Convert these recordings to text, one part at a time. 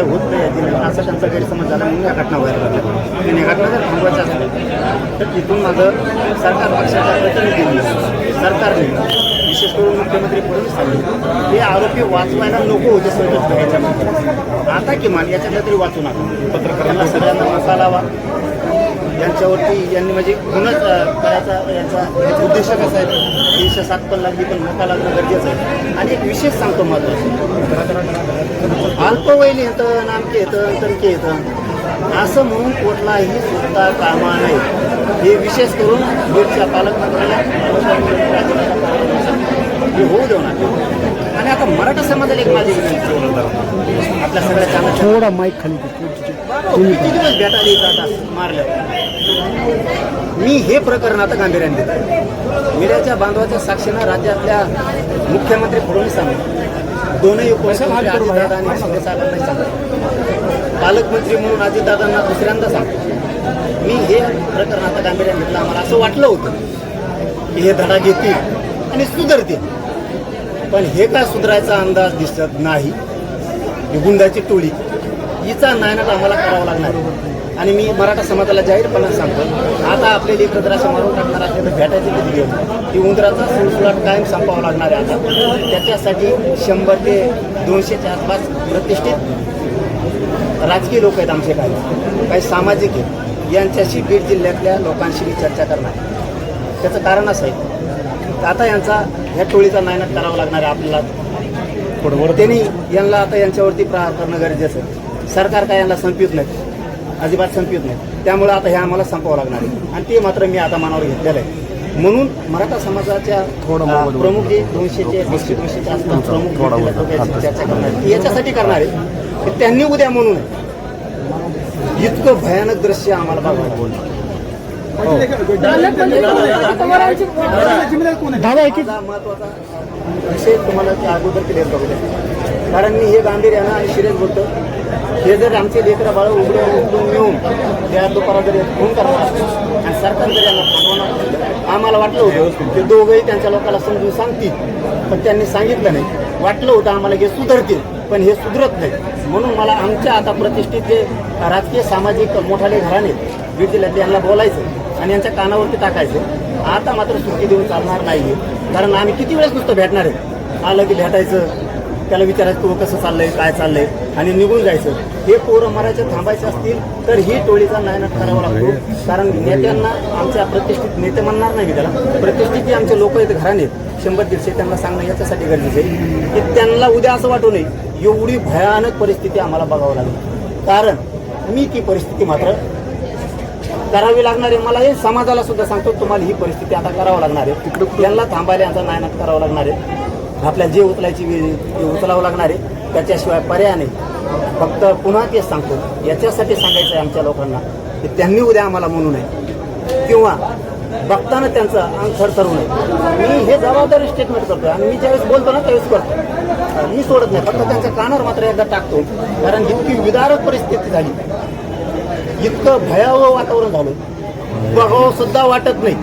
काय होत नाही या असा त्यांचा गैरसमज झाला म्हणून या घटना व्हायला लागल्या. आणि या घटना जर थांबवायच्या असतील तर तिथून माझं सरकार पक्षाच्या प्रतिनिधींनी सरकारने विशेष करून मुख्यमंत्री फडणवीस सांगितलं हे आरोपी वाचवायला नको होते सगळं याच्यामध्ये. आता किमान याच्यातलं तरी वाचू नका. पत्रकारांना सगळ्यांना मसा लावा यांच्यावरती यांनी म्हणजे गुन्हाच करायचा यांचा उद्देश कसा आहे? तीनशे सात पण लागली पण नका लागणं गरजेचं आहे. आणि एक विशेष सांगतो महत्त्वाचं अल्पवयीन येतं नामके येतं तणके येतं. असं म्हणून कुठलाही सुद्धा कामा नाही हे विशेष करून बीडच्या पालकमंत्र्याला हे होऊ देऊ नका. आणि आता मराठा समाजाला एक माझी विनंती आपल्या सगळ्या थोडा माईक खाली मी हे प्रकरण आता गांभीर्याने घेत मीडियाच्या बांधवाच्या साक्षीनं राज्यातल्या मुख्यमंत्री फडणवीसांनी दोनही उपमुख्यमंत्री अजितदादा आणि शिंदे साहेबांना सांगितलं पालकमंत्री म्हणून अजितदादांना दुसऱ्यांदा सांगतो मी हे प्रकरण आता गांभीर्याने घेतलं आम्हाला असं वाटलं होतं की हे धडा घेतील आणि सुधारतील. पण हे काय सुधारायचा अंदाज दिसत नाही? गुंडाची टोळी. हिचा नायनाट आम्हाला करावा लागणार. आहे. आणि मी मराठा समाजाला जाहीरपणे सांगतो आता आपले लेकर जर असे मारून टाकणार असले तर भेटायचे कधी घेऊन ती उंदराचा सुळसुळाट कायम संपावा लागणार आहे आता. त्याच्यासाठी शंभर ते दोनशेच्या आसपास प्रतिष्ठित राजकीय लोक आहेत आमचे काही. काही सामाजिक आहेत. यांच्याशी बीड जिल्ह्यातल्या लोकांशी मी चर्चा करणार आहे. त्याचं कारण असं आहे आता यांचा ह्या टोळीचा नायनाट करावा लागणार आहे आपल्याला. त्यांनी यांना आता यांच्यावरती प्रहार करणं गरजेचं आहे. सरकार काय यांना संपवित नाही अजिबात संपवित नाही त्यामुळे आता हे आम्हाला संपावं लागणार आहे आणि ते मात्र मी आता मनावर घेतलेलं आहे म्हणून मराठा समाजाच्या प्रमुख जे दोनशेचे दोनशे दोनशेच्या आसपास प्रमुख चर्चा करणार याच्यासाठी करणार आहे की त्यांनी उद्या म्हणून इतकं भयानक दृश्य आम्हाला बघायला दादा महत्त्वाचा विषय तुम्हाला ते अगोदर क्लिअर करू द्या. कारण मी हे गांभीर्यानं आणि सिरियस बोलतो हे जर आमचे लेकरं बाळ उघडे उघडून मिळून त्या दुपारा जर फोन करणार आणि सरकार जर यांना थांबवणार आम्हाला वाटलं होतं की दोघंही त्यांच्या लोकांना समजून सांगतील. पण त्यांनी सांगितलं नाही. वाटलं होतं आम्हाला हे सुधरतील पण हे सुधरत नाही. म्हणून मला आमच्या आता प्रतिष्ठित जे राजकीय सामाजिक मोठाले घराणे बीड जिल्ह्यात यांना बोलायचं आणि यांच्या कानावरती टाकायचं. आता मात्र सुट्टी देऊन चालणार नाही कारण आम्ही किती वेळेस नुसतं भेटणार आहे? आलं की भेटायचं त्याला विचारायचं तू कसं चाललंय काय चाललंय? आणि निघून जायचं. हे पोरं मरायचे थांबायचे असतील तर ही टोळीचा नायनाट करावा लागतो. कारण नेत्यांना आमच्या प्रतिष्ठित नेते म्हणणार नाही त्याला. प्रतिष्ठित जे आमचे लोक आहेत घराने शंभर दीडशे त्यांना सांगणं याच्यासाठी गरजेचं आहे. की त्यांना उद्या असं वाटू नये एवढी भयानक परिस्थिती आम्हाला बघावं लागेल. कारण मी ती परिस्थिती मात्र करावी लागणार आहे मला हे समाजाला सुद्धा सांगतो तुम्हाला ही परिस्थिती आता करावं लागणार आहे. यांना थांबायला यांचा नायनाट करावं लागणार आहे. आपल्याला जे उचलायची ते उचलावं लागणार आहे. त्याच्याशिवाय पर्याय नाही. फक्त पुन्हा तेच सांगतो. याच्यासाठी सांगायचं आहे आमच्या लोकांना की त्यांनी उद्या आम्हाला म्हणू नये. किंवा बघताना त्यांचं अंग थरथरू नये. मी हे जबाबदारी स्टेटमेंट करतो आणि मी ज्यावेळेस बोलतो ना त्यावेळेस करतो. मी सोडत नाही. फक्त त्यांच्या कानावर मात्र एकदा टाकतो. कारण इतकी विदारक परिस्थिती झाली. इतकं भयावह वातावरण झालं. बघावं सुद्धा वाटत नाही.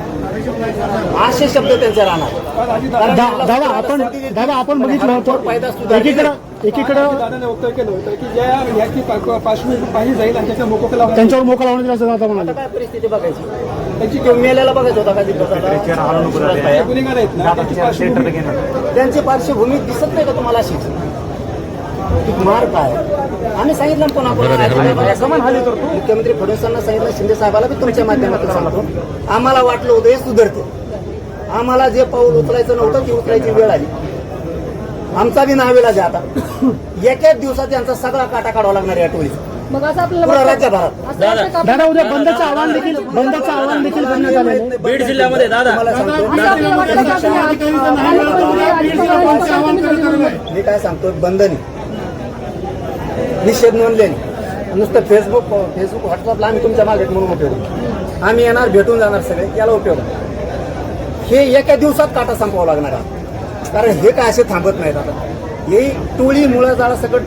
असे शब्द त्यांचे राहणार. दादा आपण. दादा आपण पण बघितलं होतं. सुद्धा एकीकडं एकीकडं दादाने वक्तव्य केलं होतं की ज्या याची पा- पार्श्वभूमी पाहिली जाईल आणि त्याच्या त्यांच्यावर मोका लावण्यात असं दादा आता म्हणाले काय परिस्थिती बघायची? त्यांची किंवा मेल्याला बघायचं होता का तिथं? गुन्हेगार आहेत ना त्याची पार्श्वभूमी दिसत नाही का तुम्हाला अशीच? मार काय? आम्ही सांगितलं ना समान करतो. मुख्यमंत्री फडणवीसांना सांगितलं शिंदे साहेबाला बी तुमच्या माध्यमातून सांगतो. आम्हाला वाटलं होतं हे सुधारते. आम्हाला जे पाऊल उचलायचं नव्हतं ती उचलायची वेळ आली. आमचा बी नावेला आता. एकाच दिवसात यांचा सगळा काटा काढावा लागणार या टोळीचा. मग असं पुरा आपल्याला राज्यभरात. असं वाटतं का दादा उद्या बंदचं आव्हान देखील बंदचं आव्हान देखील करण्यात बीड जिल्ह्यामध्ये दादा. मी काय सांगतो? बंधनी निषेध नोंदलेली. नुसतं फेसबुक फेसबुक व्हॉट्सअपला आम्ही तुमच्या मागे म्हणून उपयोग आम्ही येणार भेटून जाणार सगळे याला उपयोग हे एका दिवसात काटा संपवावं लागणार आहे. कारण हे काय असे थांबत नाहीत आता. हे टोळी मुळं जाळा सकट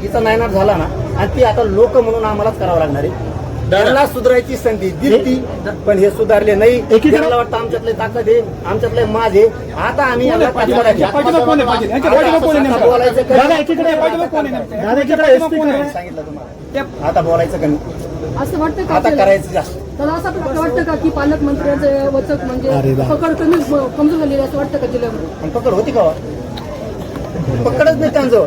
हिचा नायनाट झाला ना आणि ती आता लोक म्हणून आम्हालाच करावं लागणार आहे. त्यांना सुधारायची संधी दिली पण हे सुधारले नाही. एकीकडे- त्यांना वाटतं आमच्यातले ताकद आहे आमच्यातले माझे आता आम्ही आता? बोलायचं दादा कमी असं वाटतं का आता? करायचं जास्त. तर असं आपल्याला वाटतं का की पालकमंत्र्यांचं वचक म्हणजे पकड कमी कमजोर झालेली आहे असं वाटतं का जिल्ह्यामध्ये? पकड होती का? पकडच नाही त्यांचं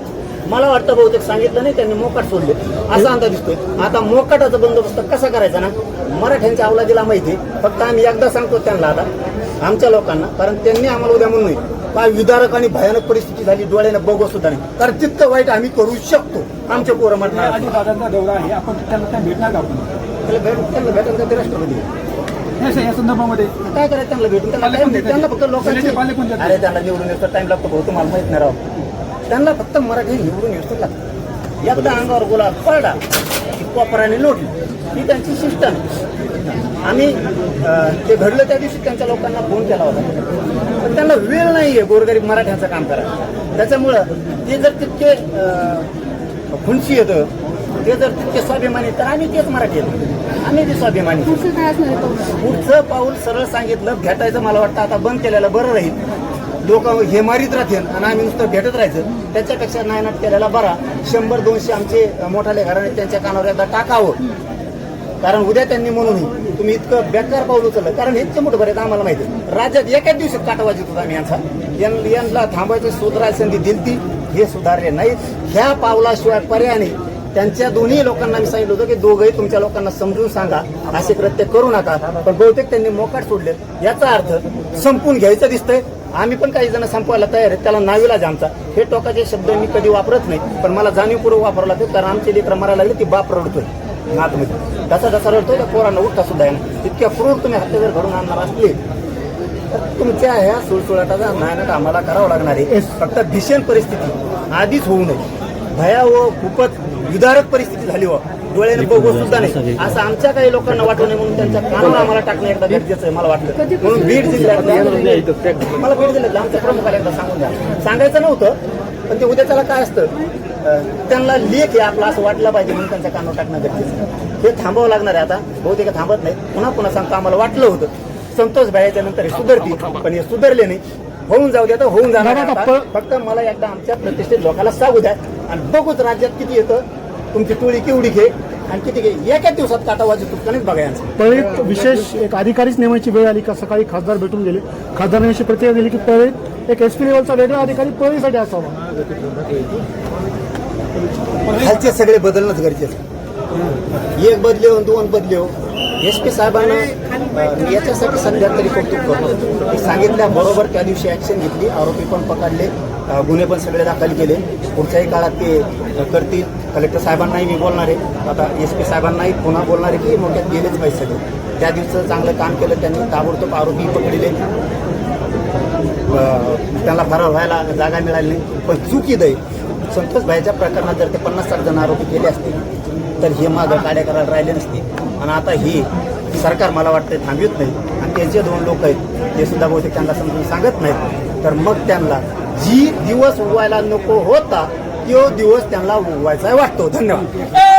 मला वाटतं बहुतेक सांगितलं नाही त्यांनी मोकाट सोडले. असा अंदाज दिसतोय. आता मोकाटाचा बंदोबस्त कसा करायचा ना मराठ्यांच्या अवलादीला माहिती. फक्त आम्ही एकदा सांगतो त्यांना आता आमच्या लोकांना कारण त्यांनी आम्हाला उद्या म्हणून काय विदारक आणि भयानक परिस्थिती झाली डोळ्यानं बघू सुद्धा नाही. कारण तितकं वाईट आम्ही करू शकतो आमच्या पोरं म्हणणार दादांचा दौरा आहे आपण त्यांना त्या भेटणार का आपण? त्याला भेट- त्यांना का ते राष्ट्रपती. या संदर्भामध्ये काय करायचं त्यांना भेटून? त्यांना फक्त लोकांची? अरे त्यांना निवडून येतो टाइम लागतो भाऊ तुम्हाला माहीत नाही राव. त्यांना फक्त मराठी निवडून येतो लागतं. एकदा अंगावर गुलाब पडला की कोपराने लोटली ही त्यांची शिस्टम आम्ही ते घडलं त्या दिवशी त्यांच्या लोकांना फोन केला होता. पण त्यांना वेळ नाही आहे गोरगरीब मराठ्यांचं काम करायला. त्याच्यामुळं ते जर तितके खुनशी येतं ते जर तितके स्वाभिमानी तर आम्ही तेच मराठी येतो आम्ही ते स्वाभिमानी पुढचं पाऊल? पुढचं पाऊल सरळ सांगितलं भेटायचं मला वाटतं आता बंद केलेलं बरं राहील. लोक हे मारीत राहतील आणि आम्ही नुसतं भेटत राहायचं. त्याच्यापेक्षा नायनाट केलेला बरा. शंभर दोनशे आमचे मोठाले घराणे त्यांच्या कानावर एकदा टाकावं. कारण उद्या त्यांनी म्हणून तुम्ही इतकं बेकार पाऊल उचललं. कारण हे इतके मोठं बरेच आम्हाला माहिती आहे. राज्यात एकाच दिवसात काटा वाजत होता आम्ही यांचा. यांना थांबायचं सुधारायची संधी दिलती. हे सुधारले नाहीत. ह्या पावलाशिवाय पर्यायाने त्यांच्या दोन्ही लोकांना मी सांगितलं होतं की दोघंही तुमच्या लोकांना समजून सांगा. असे कृत्य करू नका. पण बहुतेक त्यांनी मोकाट सोडले याचा अर्थ संपून घ्यायचं दिसतंय. आम्ही पण काही जण संपवायला तयार आहेत. त्याला नाविलाज आमचा. हे टोकाचे शब्द मी कधी वापरत नाही पण मला जाणीवपूर्वक वापरावं लागतं कारण आमची लेकरं मारायला लागली ती बाप रडतोय. नातमध्ये. तसा जसा रडतोय त्या पोरांना उठता सुद्धा येणार इतक्या क्रूर तुम्ही हत्या जर घडून आणणार असले तर तुमच्या ह्या सुळसुळाटाचा नायनाट आम्हाला करावं लागणार आहे. फक्त भीषण परिस्थिती. आधीच होऊ नये. भया व खूपच विदारक परिस्थिती झाली व डोळ्याने बघू सुद्धा नाही. असं आमच्या काही लोकांना वाटू नये म्हणून त्यांच्या कानावर आम्हाला टाकणं एकदा गरजेचं आहे मला वाटतं म्हणून बीड जिल्ह्यात मला बीड जिल्ह्यात आमच्या प्रमुखाला एकदा सांगून द्या. सांगायचं नव्हतं पण ते उद्या त्याला काय असतं त्यांना लेख आहे आपला असं वाटलं पाहिजे म्हणून त्यांच्या कानावर टाकणं गरजेचं आहे. हे थांबावं लागणार आहे आता बहुतेक थांबत नाही. पुन्हा पुन्हा सांगतो आम्हाला वाटलं होतं. संतोष भाईच्या नंतर हे सुधरतील पण हे सुधरले नाही. होऊन जाऊ द्या तर होऊन जाणार. फक्त मला एकदा आमच्या प्रतिष्ठित लोकांना सांगू द्या आणि बघूच राज्यात किती येतं. तुमची टोळी केवढी घे आणि किती घे? एका दिवसात काटा वाजू तुमचं बघा यांचं. पळीत विशेष एक अधिकारीच नेमायची वेळ आली का सकाळी खासदार भेटून गेले. खासदारांनी अशी प्रतिक्रिया दिली की पळीत एक एस पी लेवलचा वेगळा अधिकारी पळीसाठी असावा. खालचे सगळे बदलणंच गरजेचं. एक बदले हो दोन बदले हो एस पी साहेबांना अं, याच्यासाठी सध्या तरी कौतुक करतो. की सांगितल्याबरोबर त्या दिवशी ऍक्शन घेतली आरोपी पण पकडले. गुन्हे पण सगळे दाखल केले. पुढच्याही काळात ते करतील. कलेक्टर साहेबांनाही मी बोलणार आहे. आता एस पी साहेबांनाही पुन्हा बोलणार आहे की मोठ्यात गेलेच पाहिजे सगळे. त्या दिवसाचं चांगलं काम केलं त्यांनी ताबडतोब आरोपी पकडले. त्यांना फरार व्हायला जागा मिळाली नाही. पण चुकीद आहे संतोष भाईच्या प्रकरणात जर ते पन्नास साठ जण आरोपी केले असते तर हे मागं कार्य करायला राहिले नसते. आणि आता ही सरकार मला वाटतं थांबवत नाही. आणि ते जे दोन लोक आहेत ते सुद्धा बहुतेक त्यांना समजून सांगत नाहीत. तर मग त्यांना जी दिवस उगवायला नको होता तो दिवस त्यांना उगवायचा वाटतो. धन्यवाद.